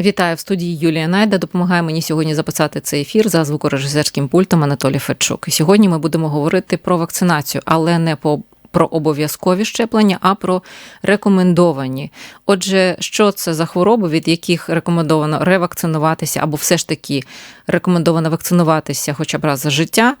Вітаю в студії Юлія Найда. Допомагає мені сьогодні записати цей ефір за звукорежисерським пультом Анатолій Федчук. Сьогодні ми будемо говорити про вакцинацію, але не по про обов'язкові щеплення, а про рекомендовані. Отже, що це за хвороби, від яких рекомендовано ревакцинуватися, або все ж таки рекомендовано вакцинуватися хоча б раз за життя,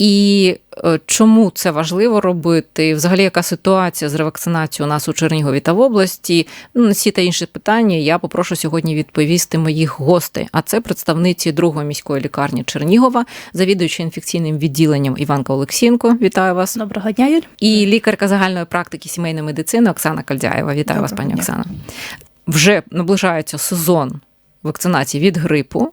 і е, чому це важливо робити? Взагалі, яка ситуація з ревакцинацією у нас у Чернігові та в області? Ну, на ці та інші питання я попрошу сьогодні відповісти моїх гостей. А це представниці другої міської лікарні Чернігова, завідуючи інфекційним відділенням Іванка Олексінко. Вітаю вас. Доброго дня, Юль. І лікарка загальної практики сімейної медицини Оксана Кальдяєва. Вітаю Доброго вас, пані дня. Оксана. Вже наближається сезон вакцинації від грипу.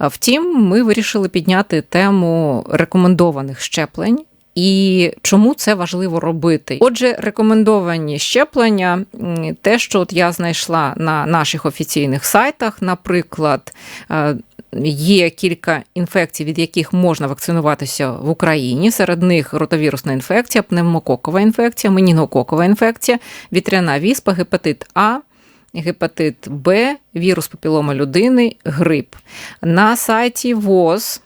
Втім, ми вирішили підняти тему рекомендованих щеплень. І чому це важливо робити? Отже, рекомендовані щеплення, те, що от я знайшла на наших офіційних сайтах, наприклад, є кілька інфекцій, від яких можна вакцинуватися в Україні. Серед них ротовірусна інфекція, пневмококова інфекція, менінгококова інфекція, вітряна віспа, гепатит А гепатит Б, вірус папілома людини, грип. На сайті ВОЗ.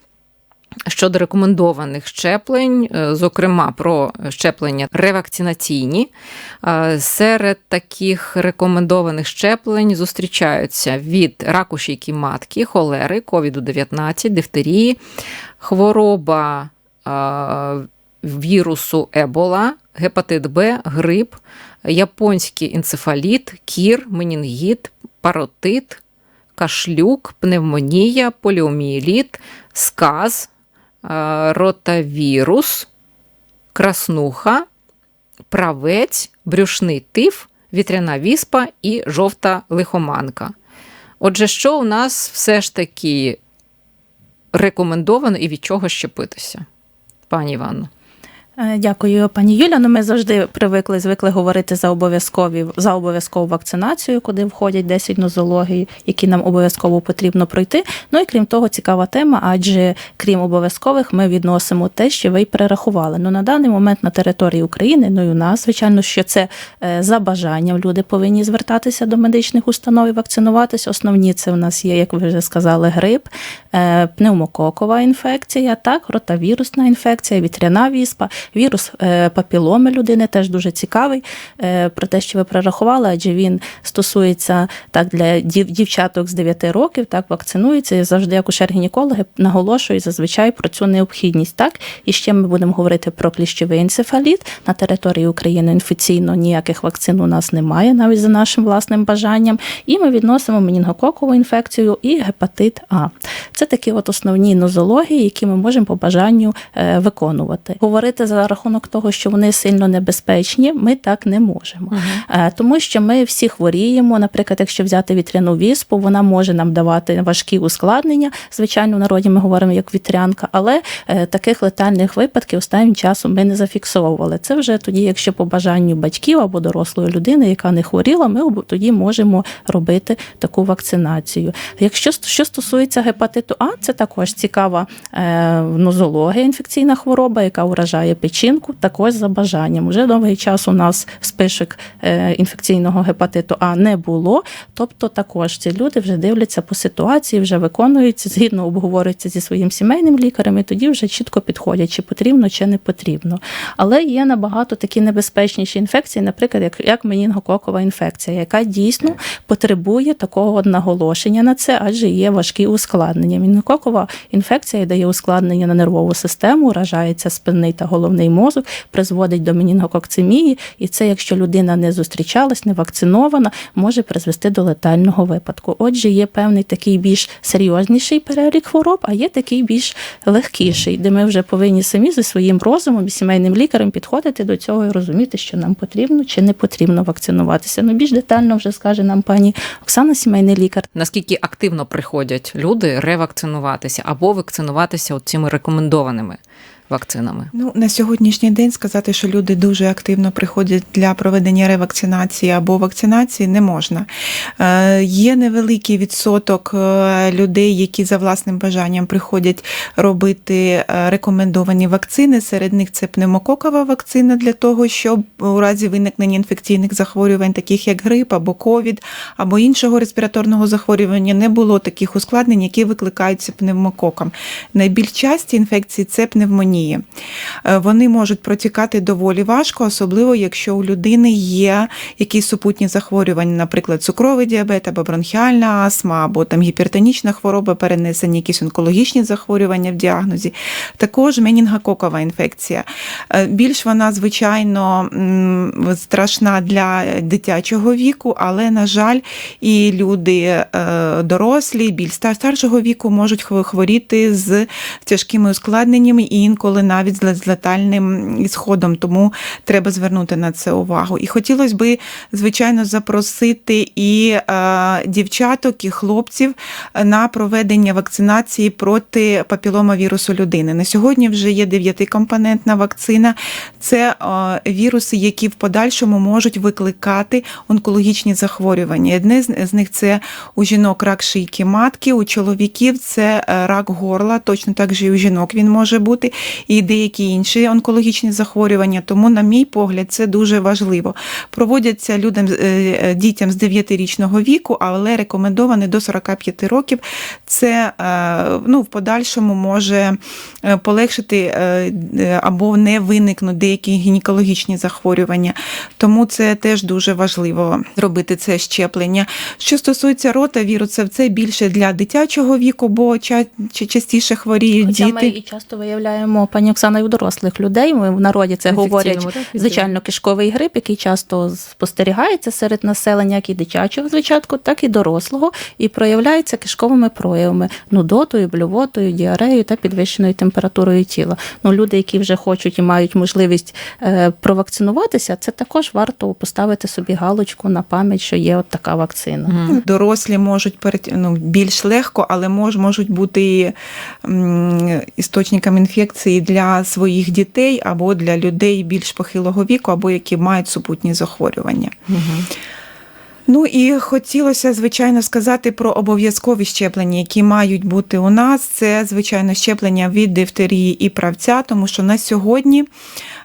Щодо рекомендованих щеплень, е, зокрема про щеплення ревакцинаційні, е, серед таких рекомендованих щеплень зустрічаються від раку шийки матки, холери, ковіду-19, дифтерії, хвороба е, вірусу Ебола, гепатит Б, грип, японський енцефаліт, кір, менінгіт, паротит, кашлюк, пневмонія, поліомієліт, сказ, е, ротавірус, краснуха, правець, брюшний тиф, вітряна віспа і жовта лихоманка. Отже, що у нас все ж таки рекомендовано і від чого щепитися, пані Іванно? Е, дякую, пані Юля. Ну, ми завжди привикли, звикли говорити за обов'язкові за обов'язкову вакцинацію, куди входять 10 нозологій, які нам обов'язково потрібно пройти. Ну і крім того, цікава тема, адже крім обов'язкових, ми відносимо те, що ви й перерахували. Ну на даний момент на території України, ну і у нас, звичайно, що це е, за бажанням. Люди повинні звертатися до медичних установ і вакцинуватися. Основні це в нас є, як ви вже сказали, грип, е, пневмококова інфекція, так, ротавірусна інфекція, вітряна віспа. Вірус е, папіломи людини теж дуже цікавий е, про те, що ви прорахували, адже він стосується так для дівчаток з 9 років, так вакцинується. І завжди акушер-гінекологи наголошують зазвичай про цю необхідність. Так і ще ми будемо говорити про кліщовий енцефаліт на території України. Інфекційно ніяких вакцин у нас немає, навіть за нашим власним бажанням. І ми відносимо менінгококову інфекцію і гепатит А. Це такі от основні нозології, які ми можемо по бажанню е, виконувати. Говорити за за рахунок того, що вони сильно небезпечні, ми так не можемо. Uh-huh. Тому що ми всі хворіємо. Наприклад, якщо взяти вітряну віспу, вона може нам давати важкі ускладнення. Звичайно, в народі ми говоримо як вітрянка, але е, таких летальних випадків останнім часом ми не зафіксовували. Це вже тоді, якщо по бажанню батьків або дорослої людини, яка не хворіла, ми тоді можемо робити таку вакцинацію. Якщо що стосується гепатиту А, це також цікава е, нозологія, інфекційна хвороба, яка вражає печінку, також за бажанням. Уже довгий час у нас спишок е, інфекційного гепатиту А не було. Тобто, також ці люди вже дивляться по ситуації, вже виконуються, згідно обговорюються зі своїм сімейним лікарем, і тоді вже чітко підходять, чи потрібно, чи не потрібно. Але є набагато такі небезпечніші інфекції, наприклад, як як менінгококова інфекція, яка дійсно потребує такого наголошення на це, адже є важкі ускладнення. Менінгококова інфекція дає ускладнення на нервову систему, вражається спинний та головний головний мозок, призводить до менінгококцемії, і це, якщо людина не зустрічалась, не вакцинована, може призвести до летального випадку. Отже, є певний такий більш серйозніший перелік хвороб, а є такий більш легкіший, де ми вже повинні самі зі своїм розумом і сімейним лікарем підходити до цього і розуміти, що нам потрібно чи не потрібно вакцинуватися. Ну більш детально вже скаже нам пані Оксана, сімейний лікар. Наскільки активно приходять люди ревакцинуватися або вакцинуватися от цими рекомендованими вакцинами? Ну на сьогоднішній день сказати, що люди дуже активно приходять для проведення ревакцинації або вакцинації, не можна. Е, Є невеликий відсоток е, людей, які за власним бажанням приходять робити е, рекомендовані вакцини. Серед них це пневмококова вакцина для того, щоб у разі виникнення інфекційних захворювань, таких як грип або ковід, або іншого респіраторного захворювання, не було таких ускладнень, які викликаються пневмококом. Найбільш часті інфекції це пневмонії. Е, Вони можуть протікати доволі важко, особливо якщо у людини є якісь супутні захворювання, наприклад, цукровий діабет або бронхіальна астма, або там гіпертонічна хвороба, перенесені якісь онкологічні захворювання в діагнозі. Також менінгококова інфекція. Е, Більш вона, звичайно, страшна для дитячого віку, але, на жаль, і люди е, дорослі, більш старшого віку можуть хворіти з тяжкими ускладненнями і інколи навіть з летальним ісходом. Тому треба звернути на це увагу. І хотілося би, звичайно, запросити і е, дівчаток, і хлопців на проведення вакцинації проти папіломавірусу людини. На сьогодні вже є дев'ятикомпонентна вакцина. Це е, віруси, які в подальшому можуть викликати онкологічні захворювання. Одне з з них це у жінок рак шийки матки, у чоловіків це е, рак горла, точно так же і у жінок він може бути, і деякі інші онкологічні захворювання. Тому, на мій погляд, це дуже важливо. Проводяться людям, е, е, дітям з 9-річного віку, але рекомендовані до 45 років. Це е, ну, в подальшому може полегшити або не виникнуть деякі гінекологічні захворювання. Тому це теж дуже важливо робити це щеплення. Що стосується ротавірусів, це більше для дитячого віку, бо ча- частіше хворіють Хоча діти. ми і часто виявляємо пані Оксана і у дорослих людей. Ми в народі це говорять. так. Звичайно, кишковий грип, який часто спостерігається серед населення, як і дитячого звичатку, так і дорослого, і проявляється кишковими проявами, нудотою, блювотою, діареєю та підвищеною температурою тіла. Ну, люди, які вже хочуть і мають можливість е, провакцинуватися, це також варто поставити собі галочку на пам'ять, що є от така вакцина. Мгм. Дорослі можуть перед, ну, більш легко, але мож, можуть бути і, м, істочником інфекції для своїх дітей або для людей більш похилого віку, або які мають супутні захворювання. Ну і хотілося, звичайно, сказати про обов'язкові щеплення, які мають бути у нас. Це, звичайно, щеплення від дифтерії і правця, тому що на сьогодні,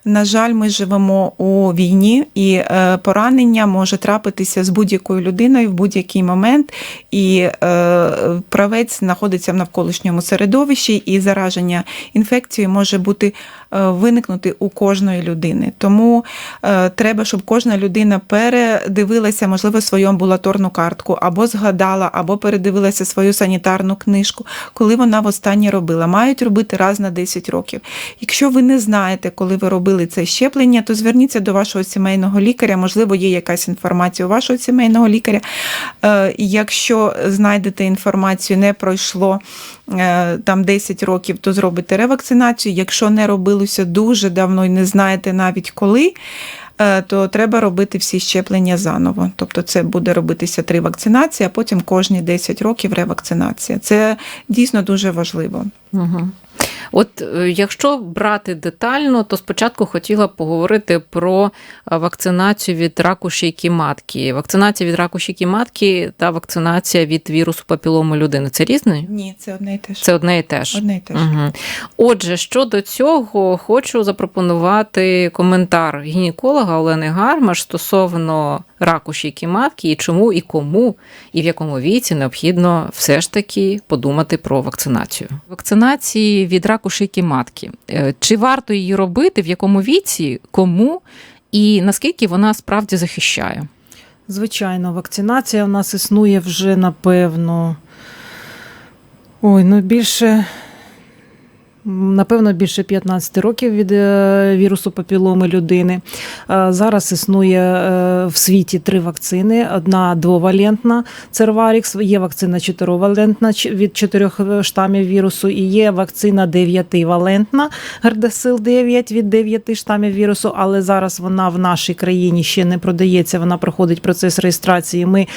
на жаль, ми живемо у війні, і е, поранення може трапитися з будь-якою людиною в будь-який момент. І е, правець знаходиться в навколишньому середовищі, і зараження інфекцією може бути е, виникнути у кожної людини. Тому треба, щоб кожна людина передивилася, можливо, свою амбулаторну картку, або згадала, або передивилася свою санітарну книжку, коли вона востаннє робила. Мають робити раз на 10 років. Якщо ви не знаєте, коли ви робили це щеплення, то зверніться до вашого сімейного лікаря. Можливо, є якась інформація у вашого сімейного лікаря. Е, Якщо знайдете інформацію, не пройшло е, там 10 років, то зробите ревакцинацію. Якщо не робилося дуже давно і не знаєте навіть коли. е, То треба робити всі щеплення заново. Тобто це буде робитися три вакцинації, а потім кожні 10 років ревакцинація. Це дійсно дуже важливо. Угу. От е, якщо брати детально, то спочатку хотіла поговорити про е, вакцинацію від раку шийки матки. Вакцинація від раку шийки матки та вакцинація від вірусу папілому людини. Це різне? Ні, це одне і те ж. Це одне і те ж. Одне і те ж. Угу. Отже, щодо цього, хочу запропонувати коментар гінеколога Олени Гармаш стосовно раку шийки матки і чому і кому, і в якому віці необхідно все ж таки подумати про вакцинацію. Вакцинації від раку шийки матки. Е, Чи варто її робити, в якому віці, кому і наскільки вона справді захищає? Звичайно, вакцинація у нас існує вже напевно. Ой, ну більше. Напевно, більше 15 років від е, вірусу папіломи людини. Е, Зараз існує е, в світі три вакцини: одна двовалентна Церварікс, є вакцина чотиривалентна від чотирьох штамів вірусу, і є вакцина дев'ятивалентна Гардасил 9 від дев'яти штамів вірусу. Але зараз вона в нашій країні ще не продається. Вона проходить процес реєстрації. Ми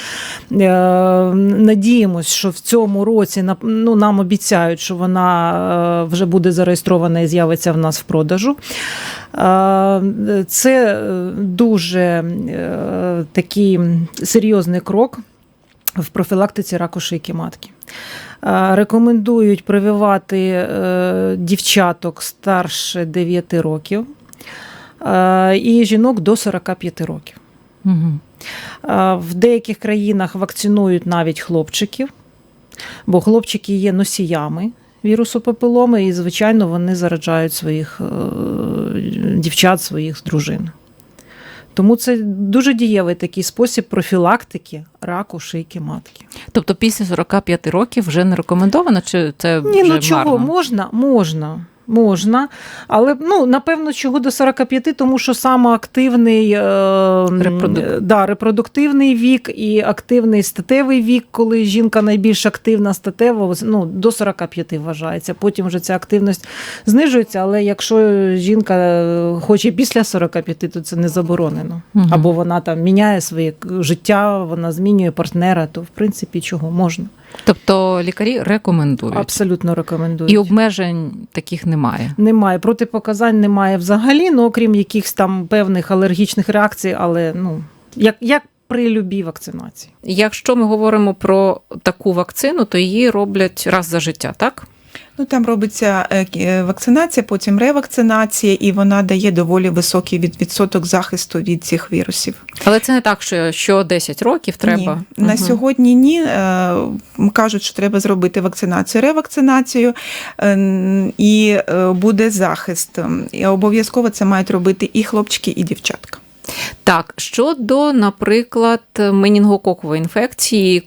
е, надіємось, що в цьому році ну, нам обіцяють, що вона вже буде буде зареєстрована і з'явиться в нас в продажу. Це е, дуже е, такий серйозний крок в профілактиці раку шийки матки. Рекомендують прививати е, дівчаток старше 9 років і жінок до 45 років. Угу. В деяких країнах вакцинують навіть хлопчиків, бо хлопчики є носіями вірусу папіломи, і, звичайно, вони зараджають своїх е, дівчат, своїх дружин. Тому це дуже дієвий такий спосіб профілактики раку шийки матки. Тобто після 45 років вже не рекомендовано, чи це Ні, вже ну чого марно? можна? Можна. Можна, але ну напевно, чого до 45, тому що саме активний е, Репродук- е, да, репродуктивний вік і активний статевий вік, коли жінка найбільш активна статево, ну, до 45 вважається. Потім вже ця активність знижується. Але якщо жінка е, хоче після 45, то це не заборонено. Мгм. Або вона там міняє своє життя, вона змінює партнера, то в принципі чого можна. Тобто лікарі рекомендують. Абсолютно рекомендують І обмежень таких немає. Немає протипоказань, немає взагалі, ну окрім якихось там певних алергічних реакцій, але ну як, як при любій вакцинації. Якщо ми говоримо про таку вакцину, то її роблять раз за життя, так? Ну там робиться е, е, вакцинація, потім ревакцинація, і вона дає доволі високий від- відсоток захисту від цих вірусів. Але це не так, що, що 10 років треба. Ні. На Мгм. сьогодні ні. Е, Кажуть, що треба зробити вакцинацію, ревакцинацію, і буде захист. І обов'язково це мають робити і хлопчики, і дівчатка. Так, щодо, наприклад, менінгококової інфекції,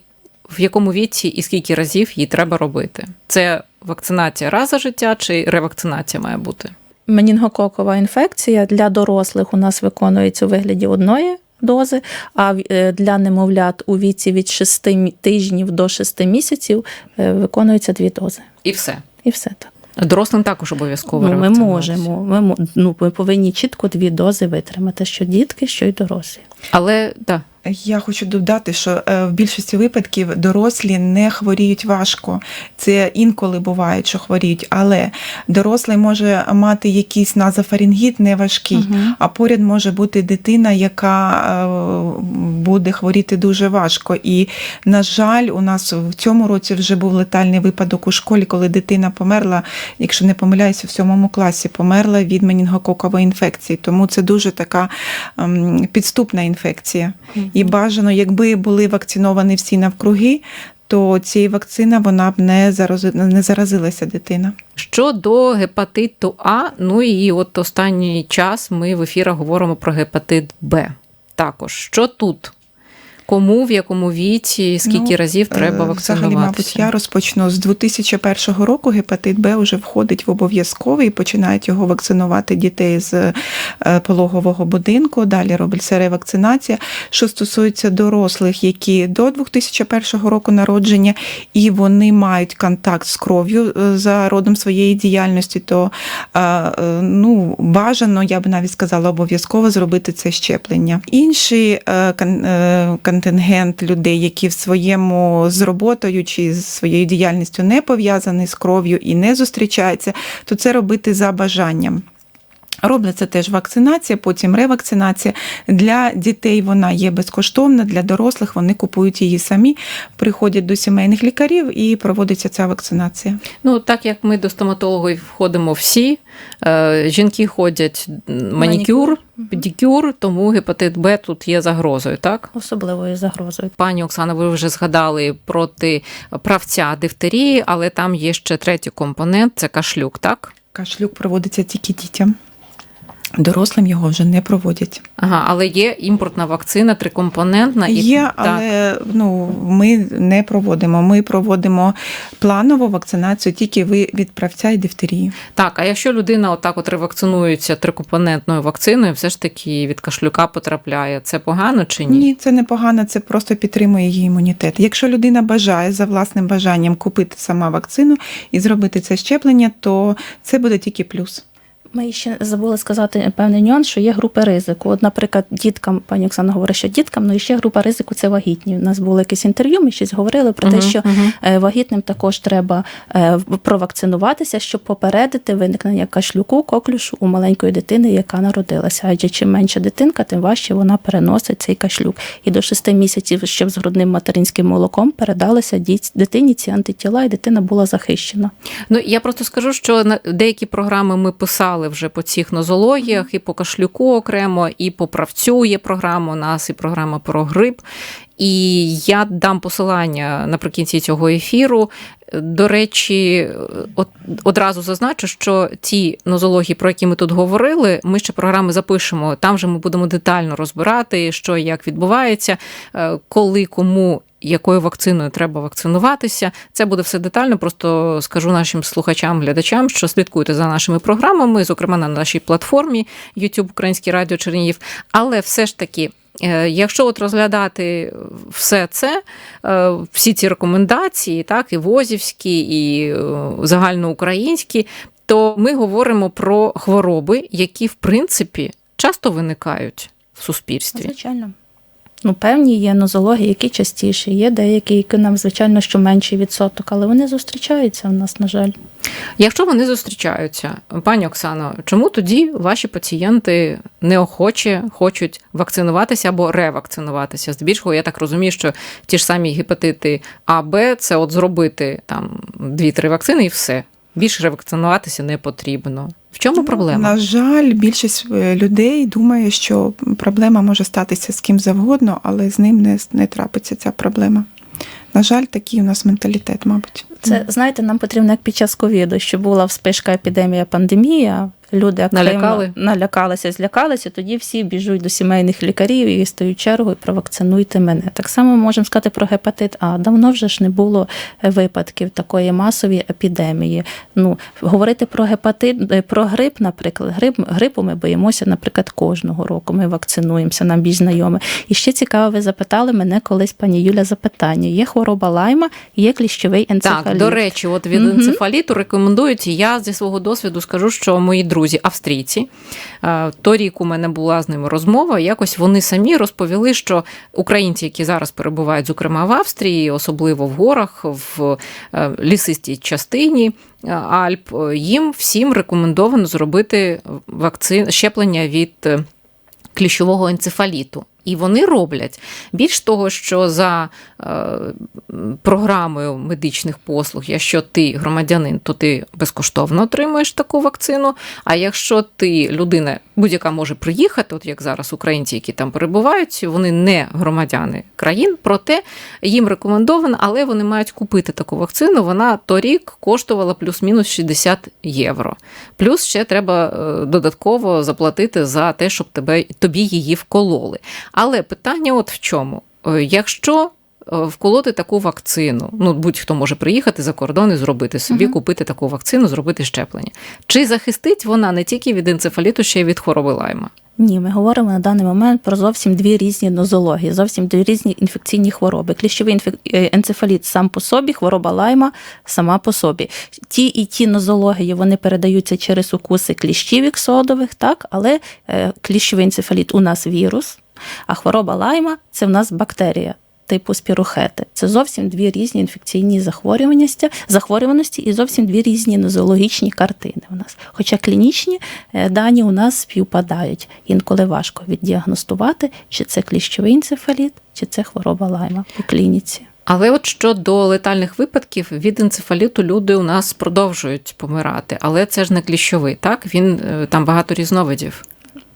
в якому віці і скільки разів її треба робити? Це вакцинація раз за життя чи ревакцинація має бути? Менінгококова інфекція для дорослих у нас виконується у вигляді одної дози, а е, для немовлят у віці від 6 тижнів до 6 місяців е, виконується дві дози. І все. І все так. Дорослим також обов'язково. Ну, ми можемо. Ми, ну, ми повинні чітко дві дози витримати, що дітки, що й дорослі. Але так. Я хочу додати, що е, в більшості випадків дорослі не хворіють важко. Це інколи буває, що хворіють, але дорослий може мати якийсь назофарингіт неважкий, Мгм. а поряд може бути дитина, яка е, буде хворіти дуже важко. І, на жаль, у нас в цьому році вже був летальний випадок у школі, коли дитина померла, якщо не помиляюся, в сьомому класі померла від менінгококової інфекції. Тому це дуже така ем, підступна інфекція. І бажано, якби були вакциновані всі навкруги, то цієї вакцина вона б не зарази- не заразилася дитина. Щодо гепатиту А, ну і от останній час ми в ефірах говоримо про гепатит Б. Також що тут? Кому, в якому віці, скільки Ну, разів треба Е, вакцинуватися? Взагалі, мабуть, я розпочну з 2001 року. Гепатит Б вже входить в обов'язковий і починають його вакцинувати дітей з е, пологового будинку. Далі робиться ревакцинація. Що стосується дорослих, які до 2001 року народження, і вони мають контакт з кров'ю е, за родом своєї діяльності, то ну, бажано, я б навіть сказала, обов'язково зробити це щеплення. Е, контингент людей, які в своєму з роботою чи з своєю діяльністю не пов'язані з кров'ю і не зустрічаються, то це робити за бажанням. Робиться теж вакцинація, потім ревакцинація. Для дітей вона є безкоштовна, для дорослих вони купують її самі, приходять до сімейних лікарів і проводиться ця вакцинація. Ну, так як ми до стоматологів входимо всі, е, жінки ходять манікюр, педикюр, тому гепатит Б тут є загрозою, так? Особливою загрозою. Пані Оксана, ви вже згадали проти правця дифтерії, але там є ще третій компонент це кашлюк, так? Кашлюк проводиться тільки дітям. Дорослим його вже не проводять. Ага, але є імпортна вакцина, трикомпонентна і Є, так. але ну, ми не проводимо. Ми проводимо планову вакцинацію тільки ви- від правця і дифтерії. Так, а якщо людина отак от ревакцинується трикомпонентною вакциною, все ж таки від кашлюка потрапляє, це погано чи ні? Ні, це не погано, це просто підтримує її імунітет. Якщо людина бажає за власним бажанням купити сама вакцину і зробити це щеплення, то це буде тільки плюс. Ми ще забули сказати певний нюанс, що є групи ризику. От, наприклад, діткам, пані Оксана говорить, що діткам, ну і ще група ризику це вагітні. У нас було якесь інтерв'ю, ми щось говорили про те, що мгм. е, вагітним також треба е, провакцинуватися, щоб попередити виникнення кашлюку, коклюшу у маленької дитини, яка народилася. Адже чим менша дитинка, тим важче вона переносить цей кашлюк. І до шести місяців, щоб з грудним материнським молоком передалися дитині ці антитіла, і дитина була захищена. Ну я просто скажу, що на деякі програми ми писали вже по цих нозологіях, і по кашлюку окремо, і по правцю є програма у нас, і програма про грип. І я дам посилання наприкінці цього ефіру. До речі, от одразу зазначу, що ті нозології, про які ми тут говорили, ми ще програми запишемо. Там же ми будемо детально розбирати, що і як відбувається, е, коли кому. Якою вакциною треба вакцинуватися, це буде все детально. Просто скажу нашим слухачам, глядачам, що слідкуйте за нашими програмами, зокрема на нашій платформі YouTube Українське Радіо Чернігів. Але все ж таки, е, якщо от розглядати все це, е, всі ці рекомендації, так і возівські, і е, загальноукраїнські, то ми говоримо про хвороби, які в принципі часто виникають в суспільстві. Звичайно. Ну, певні є нозології, які частіші, є деякі, які нам, звичайно, що менший відсоток, але вони зустрічаються в нас, на жаль. Якщо вони зустрічаються, пані Оксано, чому тоді ваші пацієнти неохоче хочуть вакцинуватися або ревакцинуватися? Здебільшого, я так розумію, що ті ж самі гепатити А, Б це от зробити там дві-три вакцини і все. Більше ревакцинуватися не потрібно. Чому проблема? На жаль, більшість е, людей думає, що проблема може статися з ким завгодно, але з ним не, не трапиться ця проблема. На жаль, такий у нас менталітет, мабуть. Це знаєте, нам потрібно як під час ковіду, що була вспишка епідемія, пандемія. Люди активно Налякали? налякалися, злякалися. Тоді всі біжуть до сімейних лікарів і стають чергу провакцинуйте мене. Так само можемо сказати про гепатит. А давно вже ж не було е, випадків такої масової епідемії. Ну говорити про гепатит, е, про грип, наприклад, грип грипу ми боїмося, наприклад, кожного року. Ми вакцинуємося, нам більш знайоме. І ще цікаво, ви запитали мене колись, пані Юля, запитання: є хвороба лайма, є кліщовий енцефаліт. Так, до речі, от від Мгм. енцефаліту рекомендують. Я зі свого досвіду скажу, що мої друзі, австрійці, торік у мене була з ними розмова. Якось вони самі розповіли, що українці, які зараз перебувають, зокрема в Австрії, особливо в горах, в е, лісистій частині. е, Альп, е, їм всім рекомендовано зробити вакцин щеплення від кліщового енцефаліту. І вони роблять. Більш того, що за е, програмою медичних послуг, якщо ти громадянин, то ти безкоштовно отримуєш таку вакцину. А якщо ти людина, будь-яка може приїхати, от як зараз українці, які там перебувають, вони не громадяни країн, проте їм рекомендовано, але вони мають купити таку вакцину. Вона торік коштувала плюс-мінус 60 євро. Плюс ще треба е, додатково заплатити за те, щоб тебе тобі її вкололи. Але питання от в чому? Е, Якщо вколоти таку вакцину, ну будь-хто може приїхати за кордон і зробити собі, Мгм. купити таку вакцину, зробити щеплення. Чи захистить вона не тільки від енцефаліту, ще й від хвороби лайма? Ні, ми говоримо на даний момент про зовсім дві різні нозології, зовсім дві різні інфекційні хвороби. Кліщовий інфек... е, енцефаліт сам по собі, хвороба лайма сама по собі. Ті і ті нозології вони передаються через укуси кліщів іксодових, так, але е, кліщовий енцефаліт у нас вірус, а хвороба лайма це в нас бактерія. Типу спірухети. Це зовсім дві різні інфекційні захворюваності, захворюваності і зовсім дві різні нозологічні картини у нас. Хоча клінічні е, дані у нас співпадають. Інколи важко віддіагностувати, чи це кліщовий енцефаліт, чи це хвороба лайма по клініці. Але от щодо летальних випадків, від енцефаліту люди у нас продовжують помирати, але це ж не кліщовий, так? Він е, там багато різновидів.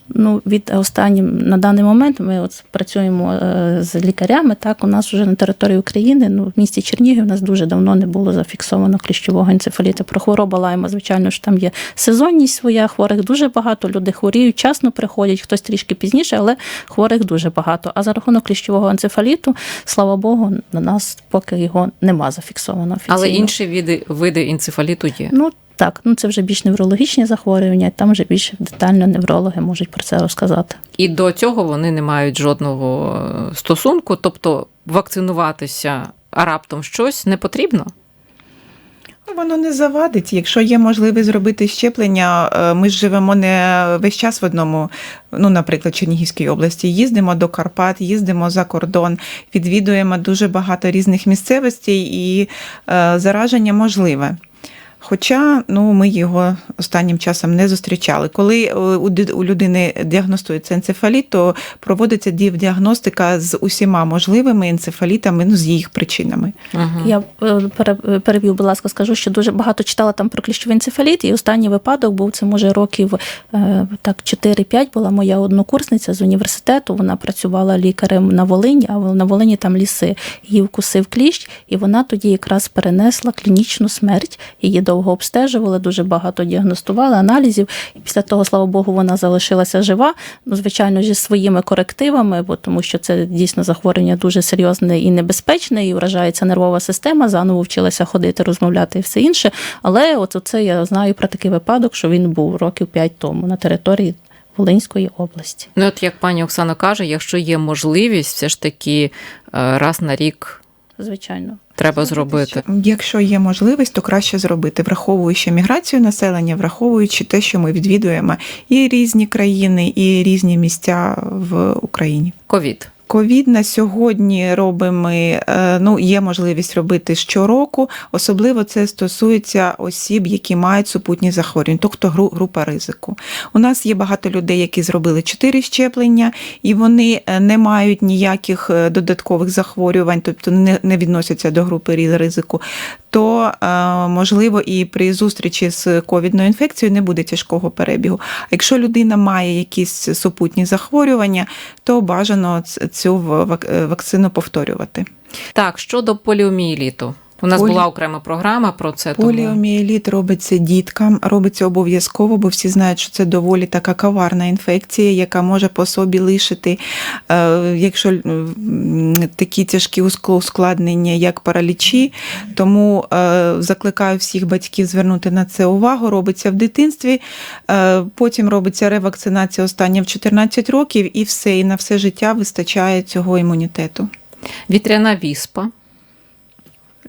Ну, від останнім на даний момент ми от працюємо е, з лікарями. Так, у нас вже на території України, ну в місті Чернігів, у нас дуже давно не було зафіксовано кліщового енцефаліту. Про хворобу лайма, звичайно ж, там є сезонність своя, хворих дуже багато. Люди хворіють, часно приходять, хтось трішки пізніше, але хворих дуже багато. А за рахунок кліщового енцефаліту, слава Богу, на нас поки його нема зафіксовано. Офіційно. Але інші види, види енцефаліту є. Ну так, ну це вже більш неврологічні захворювання, там вже більш детально неврологи можуть про це розказати. І до цього вони не мають жодного е, стосунку, тобто вакцинуватися а раптом щось не потрібно. Ну, Воно не завадить. Якщо є можливість зробити щеплення, е, ми ж живемо не весь час в одному, ну, наприклад, Чернігівській області. Їздимо до Карпат, їздимо за кордон, відвідуємо дуже багато різних місцевостей і е, зараження можливе. Хоча ну, ми його останнім часом не зустрічали. Коли е, у людини діагностується енцефаліт, то проводиться діагностика з усіма можливими енцефалітами, ну, з їх причинами. Угу. Я е, переб'ю, будь ласка, скажу, що дуже багато читала там про кліщовий енцефаліт, і останній випадок був це може років е, так 4-5 була моя однокурсниця з університету. Вона працювала лікарем на Волині, а на Волині там ліси. Її вкусив кліщ, і вона тоді якраз перенесла клінічну смерть. Її довго обстежували, дуже багато діагностували аналізів. І після того, слава Богу, вона залишилася жива. Ну, звичайно, зі своїми корективами, бо тому що це дійсно захворювання дуже серйозне і небезпечне, і вражається нервова система. Заново вчилася ходити, розмовляти і все інше. Але от це я знаю про такий випадок, що він був років 5 тому на території Волинської області. Ну, от як пані Оксана каже, якщо є можливість, все ж таки е, раз на рік Звичайно. Треба зробити. Якщо є можливість, то краще зробити, враховуючи міграцію населення, враховуючи те, що ми відвідуємо і різні країни, і різні місця в Україні. Ковід. Ковід на сьогодні робимо. е, Ну, є можливість робити щороку. Особливо це стосується осіб, які мають супутні захворювання, тобто група ризику. У нас є багато людей, які зробили чотири щеплення, і вони е, не мають ніяких е, додаткових захворювань, тобто не, не відносяться до групи ризику. То е, можливо і при зустрічі з ковідною інфекцією не буде тяжкого перебігу. А якщо людина має якісь супутні захворювання, то бажано цю е, вакцину повторювати. Так, щодо поліомієліту. У нас Полі- була окрема програма про це. Тому... Поліомієліт робиться діткам, робиться обов'язково, бо всі знають, що це доволі така коварна інфекція, яка може по собі лишити, е, якщо такі тяжкі ускладнення, як паралічі. Тому е, закликаю всіх батьків звернути на це увагу. Робиться в дитинстві, е, потім робиться ревакцинація остання в 14 років, і все, і на все життя вистачає цього імунітету. Вітряна віспа.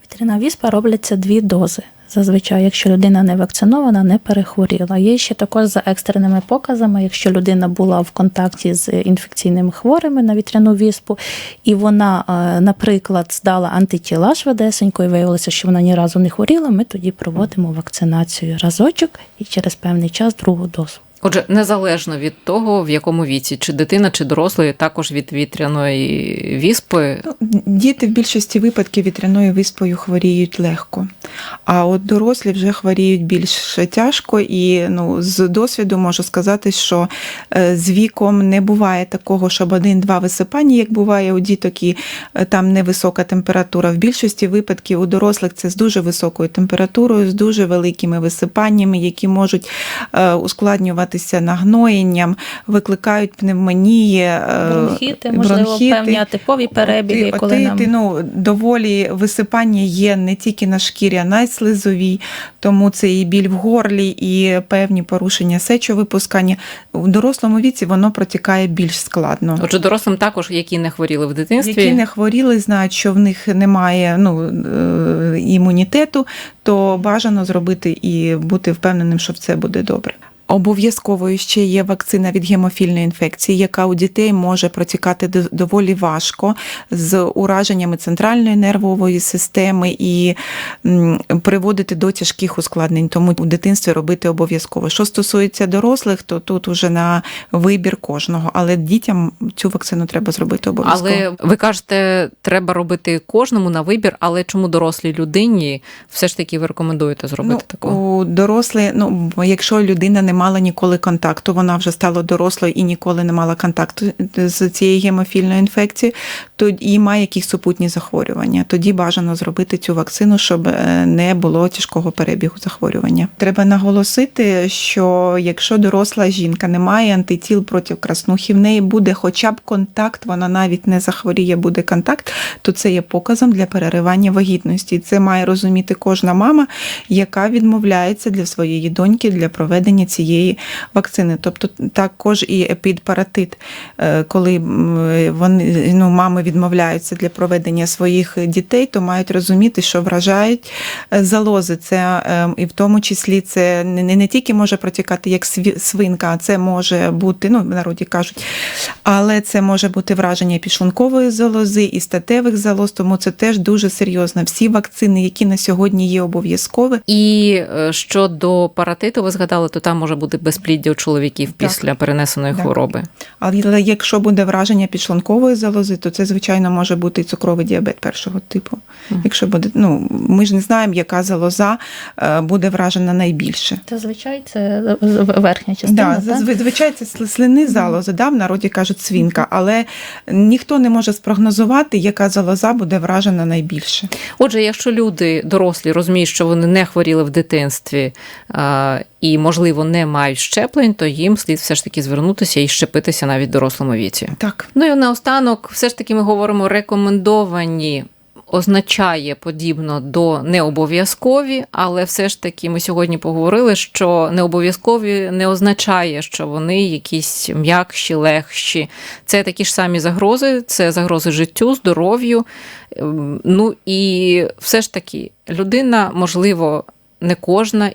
Вітряна віспа робляться дві дози. Зазвичай, якщо людина не вакцинована, не перехворіла. Є ще також за екстреними показами, якщо людина була в контакті з інфекційними хворими на вітряну віспу, і вона, е, наприклад, здала антитіла швидесенько і виявилося, що вона ні разу не хворіла, ми тоді проводимо вакцинацію разочок і через певний час другу дозу. Отже, незалежно від того, в якому віці, чи дитина, чи дорослий, також від вітряної віспи. Ну, Діти в більшості випадків вітряною виспою хворіють легко, а от дорослі вже хворіють більш тяжко, і ну, з досвіду можу сказати, що е, з віком не буває такого, щоб один-два висипання, як буває у діток, і е, там невисока температура. В більшості випадків у дорослих це з дуже високою температурою, з дуже великими висипаннями, які можуть е, ускладнюватися нагноєнням, викликають пневмонії, е, Бронхіти, можливо, певні атипові перебіги, Ти- коли ти- нам ти, ну, доволі висипання є не тільки на шкірі, а й на слизовій, тому це і біль в горлі, і певні порушення сечовипускання. У дорослому віці воно протікає більш складно. Отже, дорослим також, які не хворіли в дитинстві. Які не хворіли, знають, що в них немає ну, е, імунітету, то бажано зробити і бути впевненим, що це буде добре. Обов'язковою ще є вакцина від гемофільної інфекції, яка у дітей може протікати доволі важко з ураженнями центральної нервової системи і приводити до тяжких ускладнень. Тому у дитинстві робити обов'язково. Що стосується дорослих, то тут уже на вибір кожного, але дітям цю вакцину треба зробити обов'язково. Але ви кажете, треба робити кожному на вибір, але чому дорослій людині все ж таки ви рекомендуєте зробити ну, таку? У дорослі, ну якщо людина не мала ніколи контакту, вона вже стала дорослою і ніколи не мала контакту з цією гемофільною інфекцією, то і має якісь супутні захворювання. Тоді бажано зробити цю вакцину, щоб е, не було тяжкого перебігу захворювання. Треба наголосити, що якщо доросла жінка не має антитіл проти краснухи, в неї буде хоча б контакт, вона навіть не захворіє, буде контакт, то це є показом для переривання вагітності. Це має розуміти кожна мама, яка відмовляється для своєї доньки для проведення цієї вакцини. Тобто також і епідпаратит, е, коли вони ну, мами відмовляються для проведення своїх дітей, то мають розуміти, що вражають е, залози. Це е, і в тому числі це не, не- тільки може протікати як свинка, а це може бути, ну в народі кажуть, але це може бути враження підшлункової залози і статевих залоз, тому це теж дуже серйозно. Всі вакцини, які на сьогодні є обов'язкові, І е, щодо паратиту, ви згадали, то там може бути безпліддя у чоловіків Так. після перенесеної Так. хвороби. але якщо буде враження підшлункової залози, то це звичайно може бути і цукровий діабет першого типу. Мгм. Якщо буде, ну ми ж не знаємо, яка залоза е, буде вражена найбільше. Зазвичай це верхня Да, частина. так? зазвичай це сли- слини залози, да, в народі кажуть свінка, але ніхто не може спрогнозувати, яка залоза буде вражена найбільше. Отже, якщо люди дорослі розуміють, що вони не хворіли в дитинстві і, можливо, не мають щеплень, то їм слід все ж таки звернутися і щепитися навіть в дорослому віці. Так. Ну і наостанок, все ж таки, ми говоримо рекомендовані. Означає подібно до необов'язкові, але все ж таки ми сьогодні поговорили, що необов'язкові не означає, що вони якісь м'якші, легші. Це такі ж самі загрози, це загрози життю, здоров'ю. Ем, Ну і все ж таки, людина, можливо, не кожна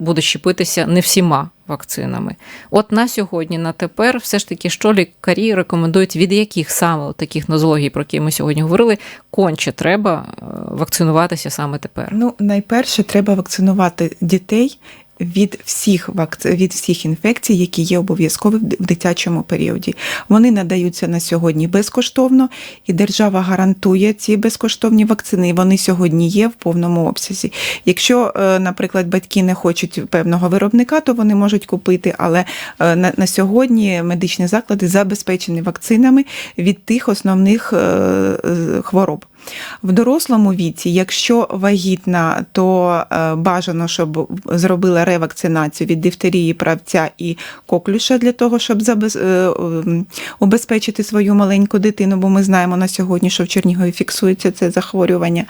буде щепитися не всіма вакцинами. От на сьогодні, на тепер, все ж таки, що лікарі рекомендують, від яких саме таких нозологій, про які ми сьогодні говорили, конче треба е, вакцинуватися саме тепер. Ну, найперше, треба вакцинувати дітей. Від всіх вакци... від всіх інфекцій, які є обов'язкові в дитячому періоді, вони надаються на сьогодні безкоштовно, і держава гарантує ці безкоштовні вакцини. Вони сьогодні є в повному обсязі. Якщо, е, наприклад, батьки не хочуть певного виробника, то вони можуть купити. Але е, на, на сьогодні медичні заклади забезпечені вакцинами від тих основних е, хвороб. В дорослому віці, якщо вагітна, то е, бажано, щоб зробила ревакцинацію від дифтерії, правця і коклюша для того, щоб забез... е, свою маленьку дитину, бо ми знаємо на сьогодні, що в Чернігові фіксується це захворювання.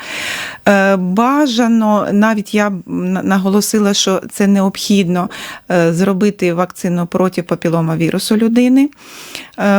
Е, Бажано, навіть я наголосила, що це необхідно зробити вакцину проти папіломавірусу людини.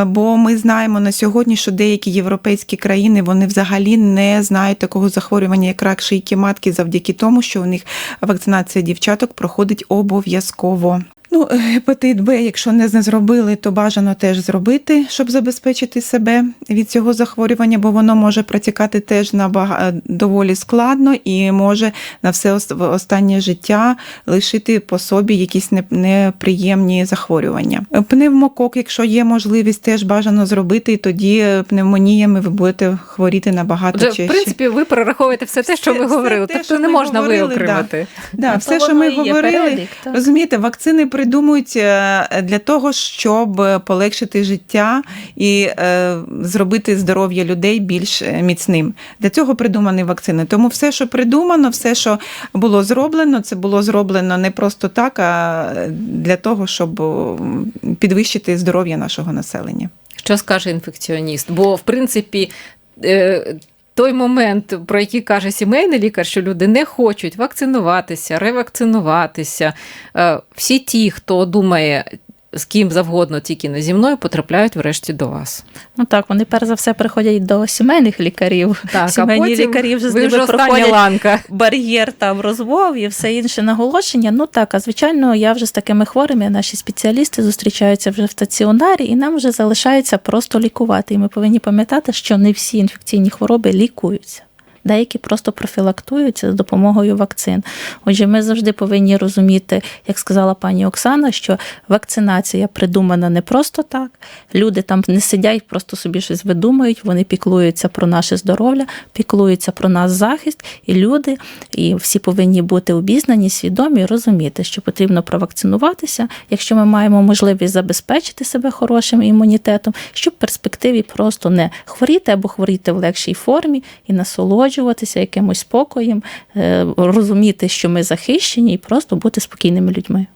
Бо ми знаємо на сьогодні, що деякі європейські країни вони взагалі не знають такого захворювання, як рак шийки матки, завдяки тому, що у них вакцинація дівчаток проходить обов'язково. Ну, гепатит Б, якщо не зробили, то бажано теж зробити, щоб забезпечити себе від цього захворювання, бо воно може протікати теж набага... доволі складно і може на все останнє життя лишити по собі якісь неприємні захворювання. Пневмокок, якщо є можливість, теж бажано зробити, і тоді пневмоніями ви будете хворіти набагато Отже, чаще. в принципі, ви перераховуєте все те, що Все- ми все говорили. те, Тобто що не ми можна говорили, виокремити. Да, Ну, все, що ми говорили, перелік, розумієте, вакцини придумують е, для того, щоб полегшити життя і е, зробити здоров'я людей більш е, міцним. Для цього придумані вакцини. Тому все, що придумано, все, що було зроблено, це було зроблено не просто так, а для того, щоб підвищити здоров'я нашого населення. Що скаже інфекціоніст? Бо, в принципі, той момент, про який каже сімейний лікар, що люди не хочуть вакцинуватися, ревакцинуватися, е, всі ті, хто думає, з ким завгодно, тільки не зі мною, потрапляють врешті до вас. Ну так, вони перш за все приходять до сімейних лікарів. Так, Сімейні а потім лікарі вже з ними вже проходять ланка. бар'єр там розмов і все інше наголошення. Ну так, а звичайно, я вже з такими хворими, наші спеціалісти зустрічаються вже в стаціонарі, і нам вже залишається просто лікувати. І ми повинні пам'ятати, що не всі інфекційні хвороби лікуються. Деякі просто профілактуються з допомогою вакцин. Отже, ми завжди повинні розуміти, як сказала пані Оксана, що вакцинація придумана не просто так. Люди там не сидять, просто собі щось видумують. Вони піклуються про наше здоров'я, піклуються про нас захист, і люди, і всі повинні бути обізнані, свідомі, розуміти, що потрібно провакцинуватися, якщо ми маємо можливість забезпечити себе хорошим імунітетом, щоб в перспективі просто не хворіти або хворіти в легшій формі і насолоджуватися якимось спокоєм, е, розуміти, що ми захищені, і просто бути спокійними людьми.